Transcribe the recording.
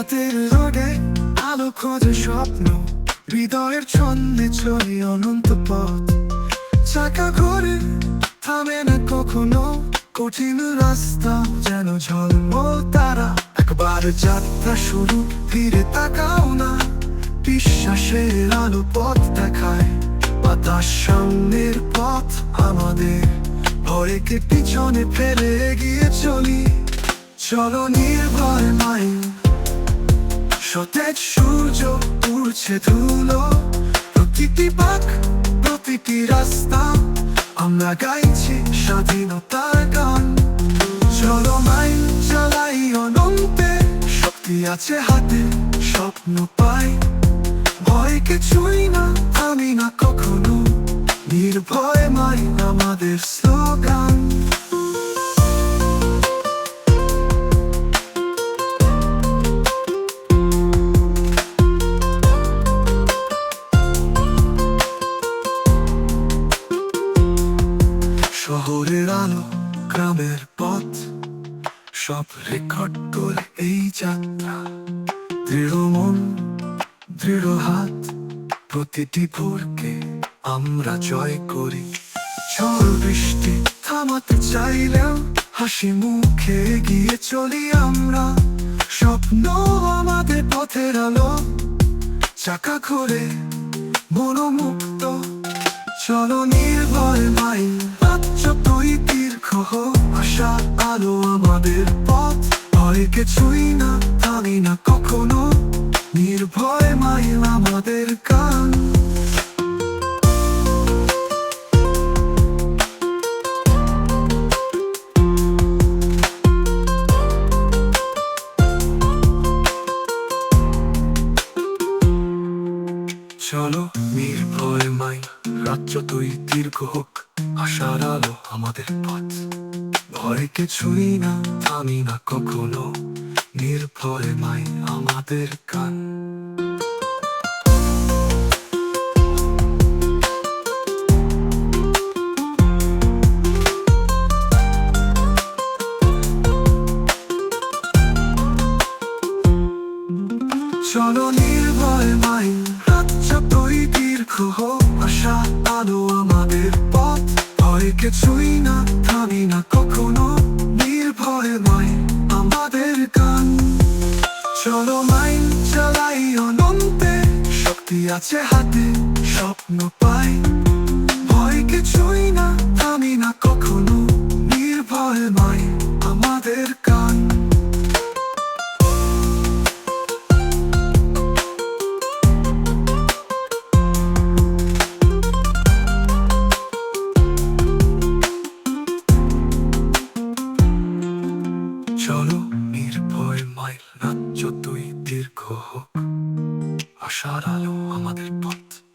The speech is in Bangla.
রাতের রোডে আলো খোঁজে স্বপ্ন। হৃদয়ের ছন্দে চলি অনন্ত পথ। চাকা ঘোরে থামে না কখনো। কঠিন রাস্তা যেন ঝলমল তারা। একবার যাত্রা শুরু, ফিরে তাকাও না। বিশ্বাসের আলো পথ দেখায়। বাতাস সামনের পথ আমাদের। ভয়কে পিছনে ফেলে এগিয়ে চলি। চলো নির্ভয় মাইল সতেজ সূর্য উড়ছে ধুলো। প্রতিটি পাক প্রতিটি রাস্তা, আমরা গাইছি স্বাধীনতার গান। চলো মাইল চালাই অনন্তে, শক্তি আছে হাতে, স্বপ্ন পাই। ভয়কে ছুঁই না, আমি না কখনো, নির্ভয় মাই আমাদের স্লোগান। গ্রামের পথ। সব রেকর্ড করে এই যাত্রা। দৃঢ় মন, দৃঢ় হাত, প্রতিটি ভোরকে আমরা জয় করি। ঝড় বৃষ্টি থামাতে চাইলেও হাসি মুখে এগিয়ে চলি আমরা। স্বপ্ন আমাদের পথের আলো, চাকা ঘোরে মনোমুক্ত চলো নির্ভয় মাই আমাদের পথ ভয়কে ছুই না থামি না কখনো। নির্ভয় মাইল আমাদের গান। চলো নির্ভয় মাই রাজ্য তুই দীর্ঘ হোক, আশার আলো আমাদের পথ। ভয়কে ছুঁই না থামি না কখনো নির্ভয় মাই আমাদের গান চলো নির্ভয় মাই রাজ্য তুই দীর্ঘ হোক, আশা আলো আমাদের ভয়কে না থামি না, কখনো নির্ভয় নয় আমাদের গান। চলো মাইন চালাই অনন্তে শক্তি আছে হাতে, স্বপ্ন পাই। ভয়কে ছুঁই না না চলো নির্ভয় মাইল রাজ্য তুই দীর্ঘ হোক। আশার আলো আমাদের পথ।